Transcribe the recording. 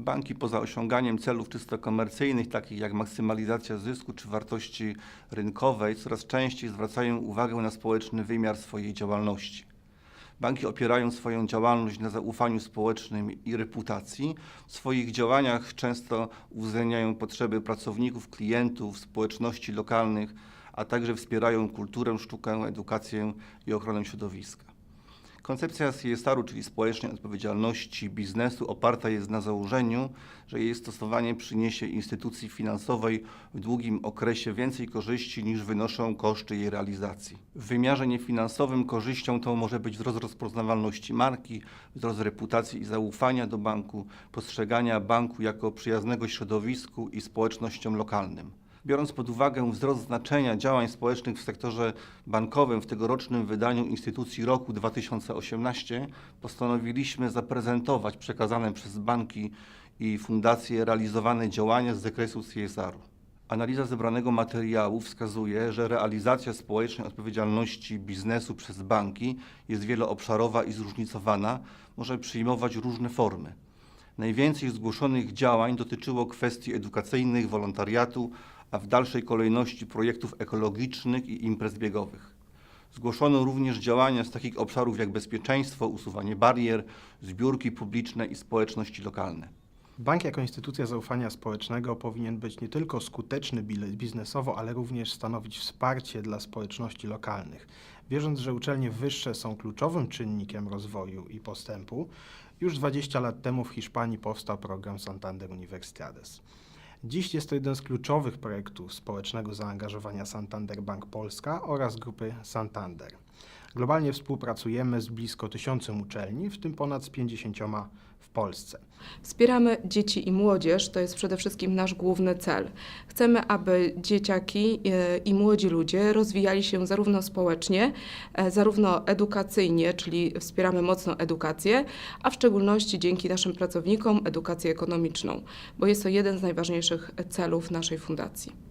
Banki poza osiąganiem celów czysto komercyjnych, takich jak maksymalizacja zysku czy wartości rynkowej, coraz częściej zwracają uwagę na społeczny wymiar swojej działalności. Banki opierają swoją działalność na zaufaniu społecznym i reputacji. W swoich działaniach często uwzględniają potrzeby pracowników, klientów, społeczności lokalnych, a także wspierają kulturę, sztukę, edukację i ochronę środowiska. Koncepcja CSR-u, czyli społecznej odpowiedzialności biznesu, oparta jest na założeniu, że jej stosowanie przyniesie instytucji finansowej w długim okresie więcej korzyści niż wynoszą koszty jej realizacji. W wymiarze niefinansowym korzyścią tą może być wzrost rozpoznawalności marki, wzrost reputacji i zaufania do banku, postrzegania banku jako przyjaznego środowisku i społecznościom lokalnym. Biorąc pod uwagę wzrost znaczenia działań społecznych w sektorze bankowym w tegorocznym wydaniu instytucji roku 2018, postanowiliśmy zaprezentować przekazane przez banki i fundacje realizowane działania z zakresu CSR-u. Analiza zebranego materiału wskazuje, że realizacja społecznej odpowiedzialności biznesu przez banki jest wieloobszarowa i zróżnicowana, może przyjmować różne formy. Najwięcej zgłoszonych działań dotyczyło kwestii edukacyjnych, wolontariatu, a w dalszej kolejności projektów ekologicznych i imprez biegowych. Zgłoszono również działania z takich obszarów jak bezpieczeństwo, usuwanie barier, zbiórki publiczne i społeczności lokalne. Bank jako instytucja zaufania społecznego powinien być nie tylko skuteczny biznesowo, ale również stanowić wsparcie dla społeczności lokalnych. Wierząc, że uczelnie wyższe są kluczowym czynnikiem rozwoju i postępu, już 20 lat temu w Hiszpanii powstał program Santander Universidades. Dziś jest to jeden z kluczowych projektów społecznego zaangażowania Santander Bank Polska oraz grupy Santander. Globalnie współpracujemy z blisko tysiącem uczelni, w tym ponad z 50 w Polsce. Wspieramy dzieci i młodzież, to jest przede wszystkim nasz główny cel. Chcemy, aby dzieciaki e, i młodzi ludzie rozwijali się zarówno społecznie, e, zarówno edukacyjnie, czyli wspieramy mocno edukację, a w szczególności dzięki naszym pracownikom edukację ekonomiczną, bo jest to jeden z najważniejszych celów naszej fundacji.